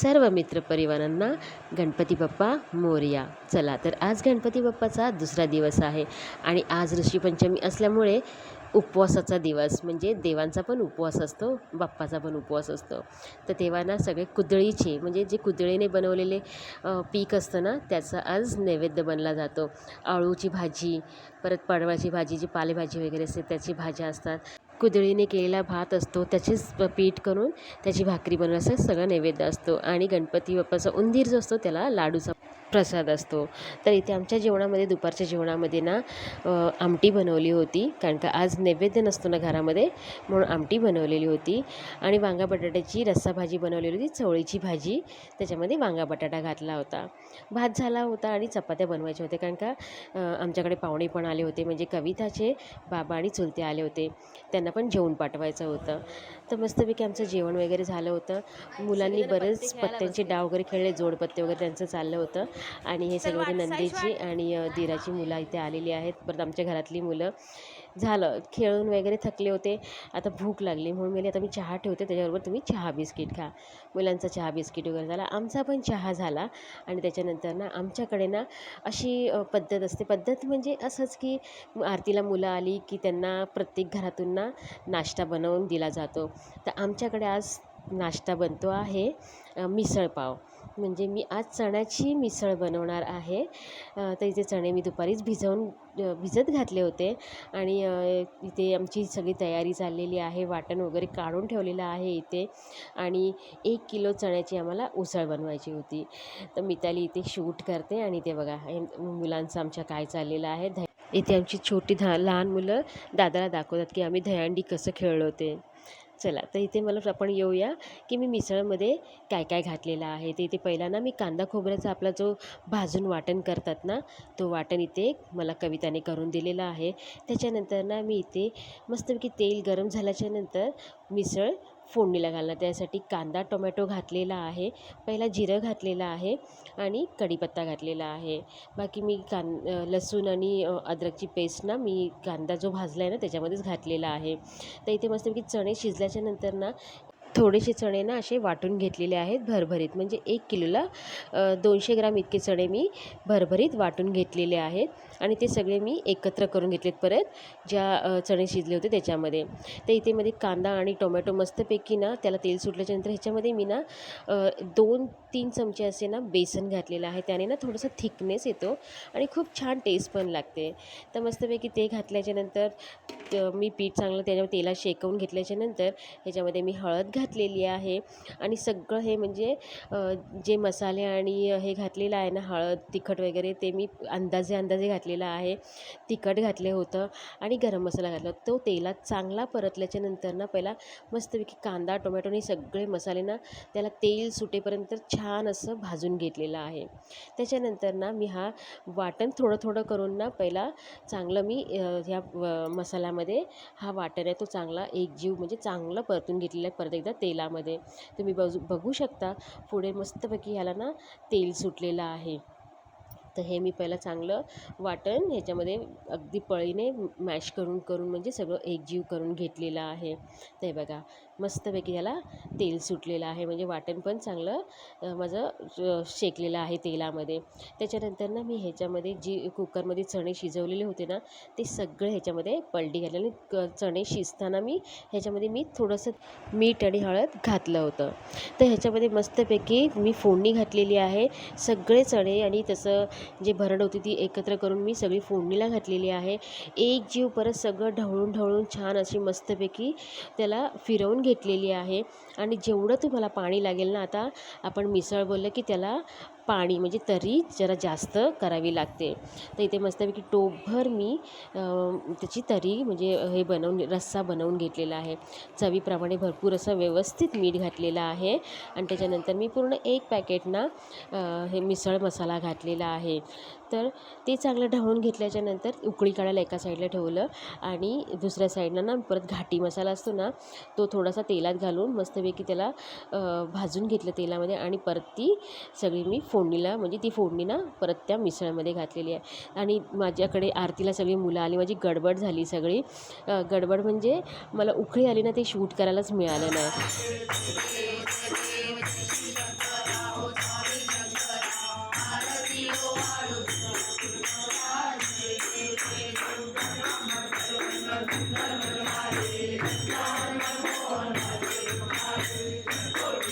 सर्व मित्रपरिवारांना गणपती बाप्पा मोरया. चला तर आज गणपती बाप्पाचा दुसरा दिवस आहे आणि आज ऋषीपंचमी असल्यामुळे उपवासाचा दिवस म्हणजे देवांचा पण उपवास असतो बाप्पाचा पण उपवास असतो. तर देवांना सगळे कुदळीचे म्हणजे जे कुदळीने बनवलेले पीक असतं ना त्याचा आज नैवेद्य बनला जातो. आळूची भाजी परत पडवाची भाजी जी पालेभाजी वगैरे असते त्याची भाज्या असतात. कुदळीने केलेला भात असतो त्याचेच पीठ करून त्याची भाकरी बनवायचा सगळा नैवेद्य असतो. आणि गणपती बाप्पाचा उंदीर जो असतो त्याला लाडूचा प्रसाद असतो. तर इथे आमच्या जेवणामध्ये दुपारच्या जेवणामध्ये ना आमटी बनवली होती. कारण का आज नैवेद्य नसतो ना घरामध्ये म्हणून आमटी बनवलेली होती. आणि वांगा बटाट्याची रस्सा भाजी बनवलेली होती चवळीची भाजी. त्याच्यामध्ये वांगा बटाटा घातला होता. भात झाला होता आणि चपात्या बनवायच्या होत्या. कारण का आमच्याकडे पाहुणे पण आले होते. म्हणजे कविताचे बाबा आणि चुलते आले होते. त्यांना पण जेवण पाठवायचं होतं. तर मस्तपैकी आमचं जेवण वगैरे झालं होतं. मुलांनी बरेच पत्त्यांचे डाव वगैरे खेळले जोडपत्ते वगैरे त्यांचं चाललं होतं. आणि हे सगळे नंदेची आणि दिराची मुलं इथे आलेली आहेत. परत आमच्या घरातली मुलं. झालं. खेळून वगैरे थकले होते. आता भूक लागली म्हणून मी आता मी चहा ठेवते त्याच्याबरोबर तुम्ही चहा बिस्किट खा. मुलांचा चहा बिस्किट वगैरे झाला. आमचा पण चहा झाला. आणि त्याच्यानंतर ना आमच्याकडे ना अशी पद्धत असते. पद्धत म्हणजे असंच की आरतीला मुलं आली की त्यांना प्रत्येक घरातून ना नाश्ता बनवून दिला जातो. तर आमच्याकडे आज नाश्ता बनतो आहे मिसळपाव म्हणजे मी आज चण्याची मिसळ बनवणार आहे. तर इथे चणे मी दुपारीच भिजवून भिजत घातले होते. आणि इथे आमची सगळी तयारी चाललेली आहे. वाटण वगैरे काढून ठेवलेलं आहे इथे. आणि एक किलो चण्याची आम्हाला उसळ बनवायची होती. तर मिताली इथे शूट करते आणि ते बघा मुलांचं आमच्या काय चाललेलं आहे. इथे आमची छोटी धा लहान मुलं दादाला दाखवतात की आम्ही दहीहंडी कसं खेळलो ते. चला तर इथे मला आपण येऊया की मी मिसळमध्ये काय काय घातलेलं आहे. ते इथे पहिला ना मी कांदा खोबऱ्याचा आपला जो भाजून वाटण करतात ना तो वाटण इथे मला कविताने करून दिलेला आहे. त्याच्यानंतर ना मी इथे मस्तपैकी तेल गरम झाल्याच्यानंतर मिसळ फोडणीला घालणार. त्यासाठी कांदा टोमॅटो घातलेला आहे. पहिला जिरं घातलेलं आहे आणि कढीपत्ता घातलेला आहे. बाकी मी कां लसूण आणि अद्रकची पेस्ट ना मी कांदा जो भाजला आहे ना त्याच्यामध्येच घातलेला आहे. तर इथे मस्तपैकी चणे शिजल्याच्या नंतर ना थोडेसे चणे ना असे वाटून घेतलेले आहेत भरभरीत. म्हणजे एक किलोला दोनशे ग्राम इतके चणे मी भरभरीत वाटून घेतलेले आहेत. आणि ते सगळे मी एकत्र करून घेतलेत परत ज्या चणे शिजले होते त्याच्यामध्ये. तर इथे मध्ये कांदा आणि टोमॅटो मस्तपैकी ना त्याला तेल सुटल्याच्यानंतर ह्याच्यामध्ये मी ना दोन तीन चमचे असे ना बेसन घातलेलं आहे. त्याने ना थोडंसं थिकनेस येतो आणि खूप छान टेस्ट पण लागते. तर मस्तपैकी ते घातल्याच्यानंतर मी पीठ चांगलं त्याच्यावर तेलात शेकवून घेतल्याच्यानंतर ह्याच्यामध्ये मी हळद घातलेली आहे. आणि सगळं हे म्हणजे जे मसाले आणि हे घातलेलं आहे ना हळद तिखट वगैरे ते मी अंदाजे अंदाजे घातलेलं आहे. तिखट घातले होतं आणि गरम मसाला घातला होता. तो तेलात चांगला परतल्याच्या नंतर ना पहिला मस्तपैकी कांदा टोमॅटो आणि सगळे मसाले ना त्याला तेल सुटेपर्यंत छान असं भाजून घेतलेलं आहे. त्याच्यानंतर ना मी हा वाटण थोडं थोडं करून ना पहिला चांगलं मी ह्या मसाल्यामध्ये हा वाटण आहे तो चांगला एकजीव म्हणजे चांगलं परतून घेतलेला आहे. परत एकदा तेलामध्ये. तुम्ही बजू बघू शकता. पुढे मस्तपैकी ह्याला ना तेल सुटलेलं आहे. तर हे मी पहिलं चांगलं वाटण ह्याच्यामध्ये अगदी पळीने मॅश करून करून म्हणजे सगळं एकजीव करून घेतलेलं आहे. ते बघा मस्तपैकी ह्याला तेल सुटलेलं आहे. म्हणजे वाटण पण चांगलं माझं शेकलेलं आहे तेलामध्ये. त्याच्यानंतर ना मी ह्याच्यामध्ये जी कुकरमध्ये चणे शिजवलेले होते ना ते सगळे ह्याच्यामध्ये पलटी घातले आणि क- चणे शिजताना मी ह्याच्यामध्ये मी थोडंसं मीठ आणि हळद घातलं होतं. तर ह्याच्यामध्ये मस्तपैकी मी फोडणी घातलेली आहे. सगळे चणे आणि तसं जे भरड होती ती एकत्र करून मी सगळी फोडणीला घातलेली आहे. एक जीव परत सगळं ढवळून ढवळून छान अशी मस्तपैकी त्याला फिरवून घेतलेली आहे. आणि जेवढं तुम्हाला पाणी लागेल ना आता आपण मिसळ बोललं की त्याला पाणी म्हणजे तरी जरा जास्त करावी लागते. तर इथे मस्तपैकी टोपभर मी त्याची तरी म्हणजे हे बनवून रस्सा बनवून घेतलेला आहे. चवीप्रमाणे भरपूर असं व्यवस्थित मीठ घातलेलं आहे. आणि त्याच्यानंतर मी पूर्ण एक पॅकेट ना हे मिसळ मसाला घातलेला आहे. तर ते चांगलं ढवळून घेतल्याच्या नंतर उकळी काढायला एका साईडला ठेवलं आणि दुसऱ्या साईडला ना परत घाटी मसाला असतो ना तो थोडासा तेलात घालून मस्तपैकी त्याला भाजून घेतलं तेलामध्ये आणि परत ती सगळी मी फोडणीला म्हणजे ती फोडणी ना परत त्या मिसळमध्ये घातलेली आहे. आणि माझ्याकडे आरतीला सगळी मुलं आली माझी गडबड झाली सगळी. गडबड म्हणजे मला उकळी आली ना ते शूट करायलाच मिळालं नाही.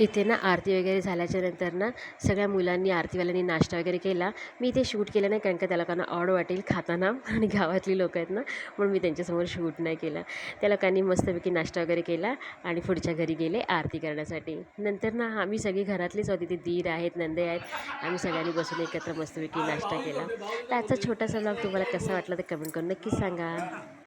इथे ना आरती वगैरे झाल्याच्यानंतर ना सगळ्या मुलांनी आरतीवाल्यांनी नाश्ता वगैरे केला. मी इथे शूट केलं नाही कारण का त्या लोकांना ऑड वाटेल खाताना आणि गावातली लोक आहेत ना म्हणून मी त्यांच्यासमोर शूट नाही केलं. त्या लोकांनी मस्तपैकी नाश्ता वगैरे केला आणि पुढच्या घरी गेले आरती करण्यासाठी. नंतर ना आम्ही सगळी घरातलीच होती ती दीर आहेत नंदे आहेत आम्ही सगळ्यांनी बसून एकत्र मस्तपैकी नाश्ता केला. तर आजचा छोटासा ब्लॉग तुम्हाला कसा वाटला तर कमेंट करून नक्की सांगा.